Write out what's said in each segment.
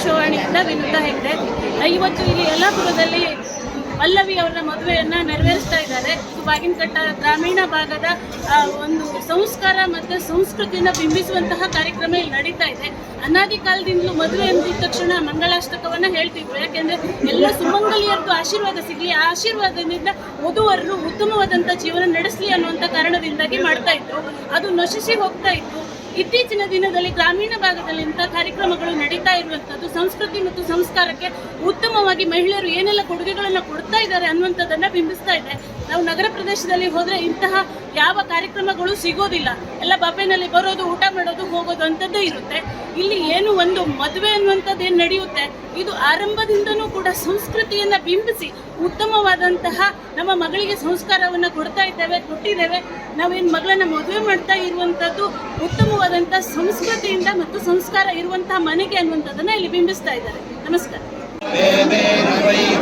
ಆಕಾಶವಾಣಿಯಿಂದ ವಿನುತಾ ಹೆಗ್ಡೆ. ಇವತ್ತು ಇಲ್ಲಿ ಯಲ್ಲಾಪುರದಲ್ಲಿ ಪಲ್ಲವಿ ಅವರ ಮದುವೆಯನ್ನು ನೆರವೇರಿಸ್ತಾ ಇದ್ದಾರೆ. ಇದು ಬಾಗಿನಕಟ್ಟ ಗ್ರಾಮೀಣ ಭಾಗದ ಒಂದು ಸಂಸ್ಕಾರ ಮತ್ತು ಸಂಸ್ಕೃತಿಯನ್ನು ಬಿಂಬಿಸುವಂತಹ ಕಾರ್ಯಕ್ರಮ ಇಲ್ಲಿ ನಡೀತಾ ಇದೆ. ಅನಾದಿ ಕಾಲದಿಂದಲೂ ಮದುವೆ ಅಂದಿದ ತಕ್ಷಣ ಮಂಗಳಾಷ್ಟಕವನ್ನ ಹೇಳ್ತಿದ್ರು. ಯಾಕೆಂದರೆ ಎಲ್ಲ ಸುಮಂಗಲಿಯರದ್ದು ಆಶೀರ್ವಾದ ಸಿಗ್ಲಿ. ಆ ಆಶೀರ್ವಾದದಿಂದ ವಧುವರರು ಉತ್ತಮವಾದಂಥ ಜೀವನ ನಡೆಸಲಿ ಅನ್ನುವಂಥ ಕಾರಣದಿಂದಾಗಿ ಮಾಡ್ತಾ ಇದ್ರು. ಅದು ನಶಿಸಿ ಹೋಗ್ತಾ ಇತ್ತು. ಇತ್ತೀಚಿನ ದಿನದಲ್ಲಿ ಗ್ರಾಮೀಣ ಭಾಗದಲ್ಲಿ ಇಂಥ ಕಾರ್ಯಕ್ರಮಗಳು ನಡೀತಾ ಇರುವಂಥದ್ದು, ಸಂಸ್ಕೃತಿ ಮತ್ತು ಸಂಸ್ಕಾರಕ್ಕೆ ಉತ್ತಮವಾಗಿ ಮಹಿಳೆಯರು ಏನೆಲ್ಲ ಕೊಡುಗೆಗಳನ್ನು ಕೊಡ್ತಾ ಇದ್ದಾರೆ ಅನ್ನುವಂಥದ್ದನ್ನು ಬಿಂಬಿಸ್ತಾ ಇದೆ. ನಾವು ನಗರ ಪ್ರದೇಶದಲ್ಲಿ ಹೋದರೆ ಇಂತಹ ಯಾವ ಕಾರ್ಯಕ್ರಮಗಳು ಸಿಗೋದಿಲ್ಲ. ಎಲ್ಲ ಬಬ್ಬೆನಲ್ಲಿ ಬರೋದು, ಊಟ ಮಾಡೋದು, ಹೋಗೋದು ಅಂಥದ್ದೇ ಇರುತ್ತೆ. ಇಲ್ಲಿ ಏನು ಒಂದು ಮದುವೆ ಅನ್ನುವಂಥದ್ದು ಏನು ನಡೆಯುತ್ತೆ? ಇದು ಆರಂಭದಿಂದನೂ ಕೂಡ ಸಂಸ್ಕೃತಿಯನ್ನು ಬಿಂಬಿಸಿ ಉತ್ತಮವಾದಂತಹ ನಮ್ಮ ಮಗಳಿಗೆ ಸಂಸ್ಕಾರವನ್ನು ಕೊಡ್ತಾ ಇದ್ದೇವೆ, ಕೊಟ್ಟಿದ್ದೇವೆ. ನಾವೇನು ಮಗಳನ್ನು ಮದುವೆ ಮಾಡ್ತಾ ಇರುವಂಥದ್ದು ಉತ್ತಮವಾದಂಥ ಸಂಸ್ಕೃತಿಯಿಂದ ಮತ್ತು ಸಂಸ್ಕಾರ ಇರುವಂತಹ ಮನೆಗೆ ಅನ್ನುವಂಥದ್ದನ್ನು ಇಲ್ಲಿ ಬಿಂಬಿಸ್ತಾ ಇದ್ದಾರೆ. ನಮಸ್ಕಾರ.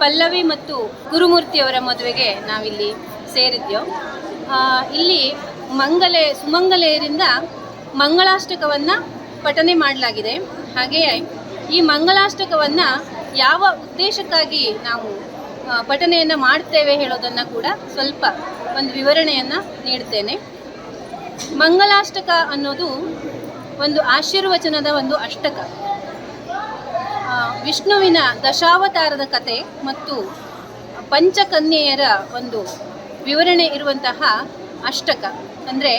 ಪಲ್ಲವಿ ಮತ್ತು ಗುರುಮೂರ್ತಿಯವರ ಮದುವೆಗೆ ನಾವಿಲ್ಲಿ ಸೇರಿದ್ಯೋ ಇಲ್ಲಿ ಮಂಗಲೆ, ಸುಮಂಗಲೆಯರಿಂದ ಮಂಗಳಾಷ್ಟಕವನ್ನು ಪಠನೆ ಮಾಡಲಾಗಿದೆ. ಹಾಗೆಯೇ ಈ ಮಂಗಳಾಷ್ಟಕವನ್ನು ಯಾವ ಉದ್ದೇಶಕ್ಕಾಗಿ ನಾವು ಪಠನೆಯನ್ನು ಮಾಡ್ತೇವೆ ಹೇಳೋದನ್ನು ಕೂಡ ಸ್ವಲ್ಪ ಒಂದು ವಿವರಣೆಯನ್ನು ನೀಡ್ತೇನೆ. ಮಂಗಲಾಷ್ಟಕ ಅನ್ನೋದು ಒಂದು ಆಶೀರ್ವಚನದ ಒಂದು ಅಷ್ಟಕ. ವಿಷ್ಣುವಿನ ದಶಾವತಾರದ ಕತೆ ಮತ್ತು ಪಂಚಕನ್ಯೆಯರ ಒಂದು ವಿವರಣೆ ಇರುವಂತಹ ಅಷ್ಟಕ, ಅಂದರೆ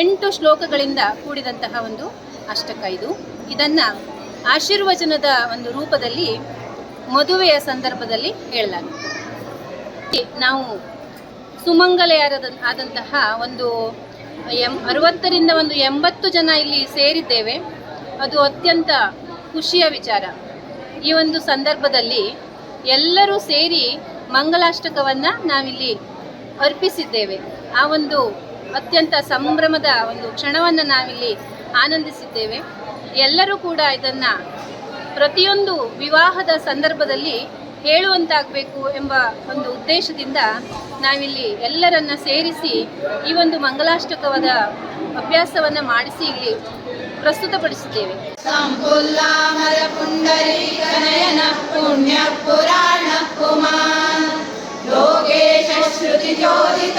ಎಂಟು ಶ್ಲೋಕಗಳಿಂದ ಕೂಡಿದಂತಹ ಒಂದು ಅಷ್ಟಕ ಇದು. ಇದನ್ನು ಆಶೀರ್ವಚನದ ಒಂದು ರೂಪದಲ್ಲಿ ಮದುವೆಯ ಸಂದರ್ಭದಲ್ಲಿ ಹೇಳಲಾಗುತ್ತೆ ನಾವು ಸುಮಂಗಲೆಯರಾದ ಆದಂತಹ ಒಂದು ಎಂ, ಅರವತ್ತರಿಂದ ಒಂದು ಎಂಬತ್ತು ಜನ ಇಲ್ಲಿ ಸೇರಿದ್ದೇವೆ. ಅದು ಅತ್ಯಂತ ಖುಷಿಯ ವಿಚಾರ. ಈ ಒಂದು ಸಂದರ್ಭದಲ್ಲಿ ಎಲ್ಲರೂ ಸೇರಿ ಮಂಗಲಾಷ್ಟಕವನ್ನು ನಾವಿಲ್ಲಿ ಅರ್ಪಿಸಿದ್ದೇವೆ. ಆ ಒಂದು ಅತ್ಯಂತ ಸಂಭ್ರಮದ ಒಂದು ಕ್ಷಣವನ್ನು ನಾವಿಲ್ಲಿ ಆನಂದಿಸಿದ್ದೇವೆ. ಎಲ್ಲರೂ ಕೂಡ ಇದನ್ನು ಪ್ರತಿಯೊಂದು ವಿವಾಹದ ಸಂದರ್ಭದಲ್ಲಿ ಹೇಳುವಂತಾಗಬೇಕು ಎಂಬ ಒಂದು ಉದ್ದೇಶದಿಂದ ನಾವಿಲ್ಲಿ ಎಲ್ಲರನ್ನ ಸೇರಿಸಿ ಈ ಒಂದು ಮಂಗಲಾಷ್ಟಕವಾದ ಅಭ್ಯಾಸವನ್ನು ಮಾಡಿಸಿ ಇಲ್ಲಿ ಪ್ರಸ್ತುತಪಡಿಸಿದ್ದೇವೆ. ಸಂಪುಲ್ಲಾಮರ ಪುಂಡರೀಕನಯನ ಪುಣ್ಯ ಪುರಾಣ ಕುಮಾರ್ ಲೋಕೇಶ ಶ್ರುತಿ ಜೋದಿತ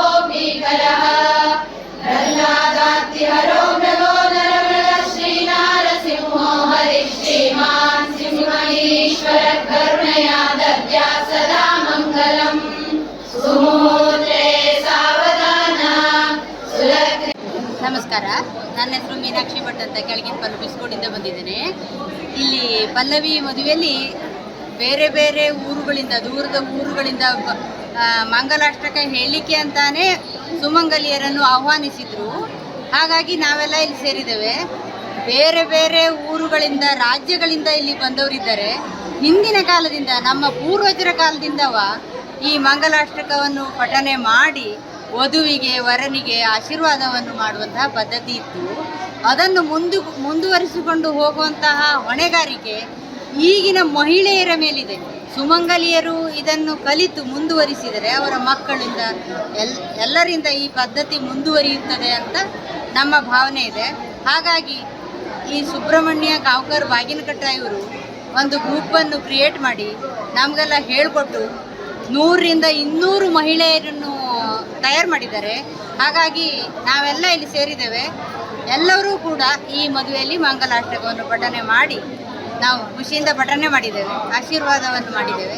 दद्यात् सदा मङ्गलम् सुमुहूर्ते सावधाना सुलग्ने ನಮಸ್ಕಾರ ನನ್ನ ಹೆಸರು ಮೀನಾಕ್ಷಿ ಭಟ್ ಅಂತ ಕೆಳಗಿನ ಪಲ್ಲು ಬಿಸ್ಕೋಡಿಂದ ಬಂದಿದ್ದೇನೆ ಇಲ್ಲಿ ಪಲ್ಲವಿ ಮದುವೆಯಲ್ಲಿ ಬೇರೆ ಬೇರೆ ಊರುಗಳಿಂದ ದೂರದ ಊರುಗಳಿಂದ ಬ- ಆ, ಮಂಗಲಾಷ್ಟಕ ಹೇಳಲಿಕ್ಕೆ ಅಂತಾನೆ ಸುಮಂಗಲಿಯರನ್ನು ಆಹ್ವಾನಿಸಿದ್ರು ಹಾಗಾಗಿ ನಾವೆಲ್ಲ ಇಲ್ಲಿ ಸೇರಿದ್ದೇವೆ ಬೇರೆ ಬೇರೆ ಊರುಗಳಿಂದ ರಾಜ್ಯಗಳಿಂದ ಇಲ್ಲಿ ಬಂದವರಿದ್ದಾರೆ ಹಿಂದಿನ ಕಾಲದಿಂದ, ನಮ್ಮ ಪೂರ್ವಜರ ಕಾಲದಿಂದವ ಈ ಮಂಗಲಾಷ್ಟಕವನ್ನು ಪಠನೆ ಮಾಡಿ ವಧುವಿಗೆ, ವರನಿಗೆ ಆಶೀರ್ವಾದವನ್ನು ಮಾಡುವಂತಹ ಪದ್ಧತಿ ಇತ್ತು. ಅದನ್ನು ಮುಂದು, ಮುಂದುವರಿಸಿಕೊಂಡು ಹೋಗುವಂತಹ ಹೊಣೆಗಾರಿಕೆ ಈಗಿನ ಮಹಿಳೆಯರ ಮೇಲಿದೆ. ಸುಮಂಗಲಿಯರು ಇದನ್ನು ಕಲಿತು ಮುಂದುವರಿಸಿದರೆ ಅವರ ಮಕ್ಕಳಿಂದ ಎಲ್, ಎಲ್ಲರಿಂದ ಈ ಪದ್ಧತಿ ಮುಂದುವರಿಯುತ್ತದೆ ಅಂತ ನಮ್ಮ ಭಾವನೆ ಇದೆ. ಹಾಗಾಗಿ ಈ ಸುಬ್ರಹ್ಮಣ್ಯ, ಗಾವ್ಕರ್, ಬಾಗಿನಕಟ್ಟ ಇವರು ಒಂದು ಗ್ರೂಪನ್ನು ಕ್ರಿಯೇಟ್ ಮಾಡಿ ನಮಗೆಲ್ಲ ಹೇಳಿಕೊಟ್ಟು ನೂರರಿಂದ ಇನ್ನೂರು ಮಹಿಳೆಯರನ್ನು ತಯಾರು ಮಾಡಿದ್ದಾರೆ. ಹಾಗಾಗಿ ನಾವೆಲ್ಲ ಇಲ್ಲಿ ಸೇರಿದ್ದೇವೆ. ಎಲ್ಲರೂ ಕೂಡ ಈ ಮದುವೆಯಲ್ಲಿ ಮಂಗಲಾಷ್ಟಕವನ್ನು ಪಠನೆ ಮಾಡಿ ನಾವು ಖುಷಿಯಿಂದ ಪಠನೆ ಮಾಡಿದ್ದೇವೆ. ಆಶೀರ್ವಾದವನ್ನು ಮಾಡಿದ್ದೇವೆ.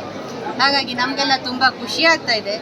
ಹಾಗಾಗಿ ನಮಗೆಲ್ಲ ತುಂಬ ಖುಷಿ ಆಗ್ತಾ ಇದೆ.